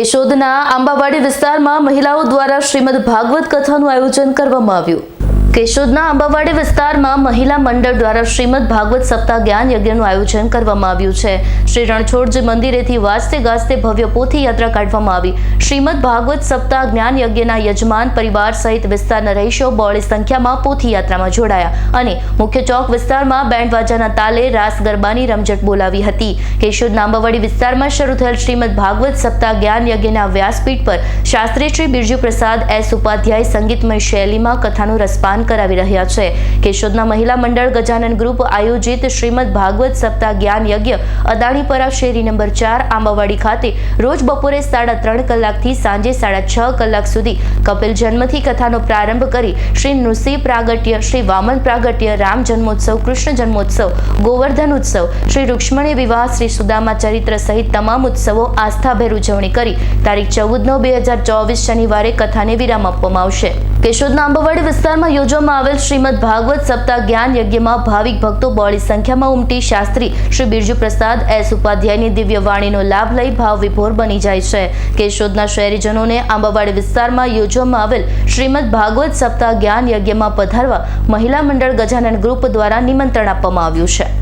કેશોદના આંબાવાડી વિસ્તારમાં મહિલાઓ દ્વારા શ્રીમદ ભાગવત કથાનું આયોજન કરવામાં આવ્યું. કેશોદના આંબાવાડી વિસ્તારમાં મહિલા મંડળ દ્વારા શ્રીમદ ભાગવત સપ્તાહ જ્ઞાન યજ્ઞનું આયોજન કરવામાં આવ્યું છે. શ્રી રણછોડજી મંદિરેથી વાજતે ગાજતે ભવ્ય પોથી યાત્રા કાઢવામાં આવી. શ્રીમદ ભાગવત સપ્તાહ જ્ઞાન યજ્ઞના યજમાન પરિવાર સહિત વિસ્તારના રહીશો બહોળી સંખ્યામાં પોથી યાત્રામાં જોડાયા અને મુખ્ય ચોક વિસ્તારમાં બેન્ડ વાજાના તાલે રાસ ગરબાની રમઝટ બોલાવી હતી. કેશોદના આંબાવાડી વિસ્તારમાં શરૂ થયેલ શ્રીમદ ભાગવત સપ્તાહ જ્ઞાન યજ્ઞના વ્યાસપીઠ પર શાસ્ત્રી શ્રી બિરજુ પ્રસાદ એસ ઉપાધ્યાય સંગીતમય શૈલીમાં કથાનું રસપાન કરાવી રહ્યા છે. કેશોદના મહિલા મંડળ ગજાનન ગ્રુપ આયોજિત શ્રીમદ ભાગવત સપ્તાહ જ્ઞાન યજ્ઞ અદાણીપરા શેરી નંબર ચાર, આંબાવાડી ખાતે રોજ બપોરે સાડા ત્રણ કલાકથી સાંજે સાડા છ કલાક સુધી કપિલ જન્મથી કથાનો પ્રારંભ કરી શ્રી નૃસિંહ પ્રાગટ્ય, શ્રી વામન પ્રાગટ્ય, રામ જન્મોત્સવ, કૃષ્ણ જન્મોત્સવ, ગોવર્ધન ઉત્સવ, શ્રી રૂક્ષ્મણી વિવાહ, શ્રી સુદામા ચરિત્ર સહિત તમામ ઉત્સવો આસ્થાભેર ઉજવણી કરી. તારીખ ચૌદ નવ બે હજાર ચોવીસ શનિવારે કથાને વિરામ આપવામાં આવશે. કેશોદના આંબાવાડી વિસ્તારમાં યોજવામાં આવેલ શ્રીમદ ભાગવત સપ્તાહ જ્ઞાન યજ્ઞમાં ભાવિક ભક્તો બહોળી સંખ્યામાં ઉમટી શાસ્ત્રી શ્રી બિરજુ પ્રસાદ એસ ઉપાધ્યાયની દિવ્ય વાણીનો લાભ લઈ ભાવ વિભોર બની જાય છે. કેશોદના શહેરીજનોને આંબાવાડી વિસ્તારમાં યોજવામાં આવેલ શ્રીમદ ભાગવત સપ્તાહ જ્ઞાન યજ્ઞમાં પધારવા મહિલા મંડળ ગજાનન ગ્રુપ દ્વારા નિમંત્રણ આપવામાં આવ્યું છે.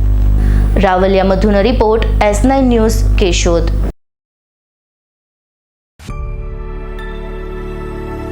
Ravaliya મધુનો report S nine news Keshod.